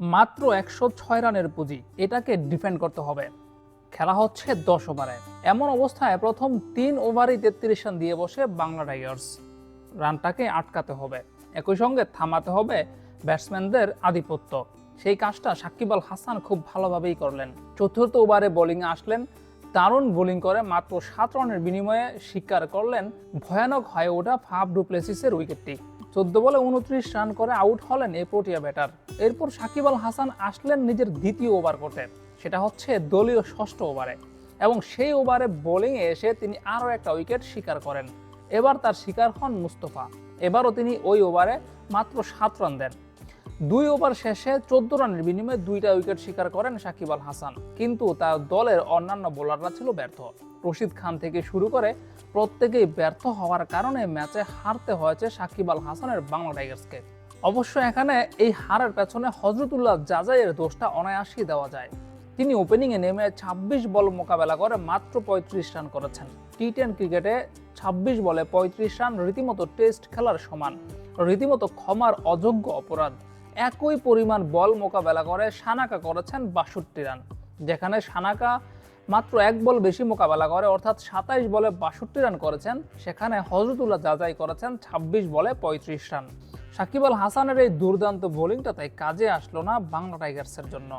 মাত্র একশো ছয় রানের পুঁজি, এটাকে ডিফেন্ড করতে হবে। খেলা হচ্ছে দশ ওভারে এমন অবস্থায় প্রথম তিন ওভারেই তেত্রিশ রান দিয়ে বসে বাংলা টাইগার্স। রানটাকে আটকাতে হবে। একই সঙ্গে থামাতে হবে ব্যাটসম্যানদের আধিপত্য। সেই কাজটা সাকিব আল হাসান খুব ভালোভাবেই করলেন। চতুর্থ ওভারে বোলিংয়ে আসলেন। দারুণ বোলিং করে মাত্র সাত রানের বিনিময়ে স্বীকার করলেন ভয়ানক হয়ে ওঠা ফাফ ডুপ্লেসিসের উইকেটটি চোদ্দ বলে উনত্রিশ রান করে আউট হলেন এ প্রোটিয়া ব্যাটার। এরপর সাকিব আল হাসান আসলেন নিজের দ্বিতীয় ওভার করতে। সেটা হচ্ছে দলীয় ষষ্ঠ ওভারে। এবং সেই ওভারে বোলিংয়ে এসে তিনি আরও একটা উইকেট শিকার করেন। এবার তার শিকার হন মুস্তফা। এবারও তিনি ওই ওভারে মাত্র সাত রান দেন। দুই ওভার শেষে চোদ্দ রানের বিনিময়ে দুইটা উইকেট শিকার করেন সাকিব আল হাসান। কিন্তু তার দলের অন্যান্য বোলাররা ছিল ব্যর্থ। রশিদ খান থেকে শুরু করে প্রত্যেকেই ব্যর্থ হওয়ার কারণে ম্যাচে হারতে হয়েছে সাকিব আল হাসানের বাংলা টাইগার্সকে। অবশ্য এখানে এই হারের পেছনে হজরতুল্লাহ জাজাইয়ের দোষটা অনায়াসই দেওয়া যায়। তিনি ওপেনিংয়ে নেমে ২৬ বল মোকাবেলা করে মাত্র পঁয়ত্রিশ রান করেছেন। টি টেন ক্রিকেটে ২৬ বলে পঁয়ত্রিশ রান রীতিমতো টেস্ট খেলার সমান। রীতিমতো ক্ষমার অযোগ্য অপরাধ। একই পরিমাণ বল মোকাবেলা করে সানাকা করেছেন বাষট্টি রান। যেখানে সানাকা মাত্র এক বল বেশি মোকাবেলা করে, অর্থাৎ সাতাইশ বলে বাষট্টি রান করেছেন। সেখানে হজরতুল্লাহ যাচাই করেছেন ২৬ বলে পঁয়ত্রিশ রান। সাকিব আল হাসানের এই দুর্দান্ত বোলিংটা তাই কাজে আসলো না বাংলা টাইগার্সের জন্য।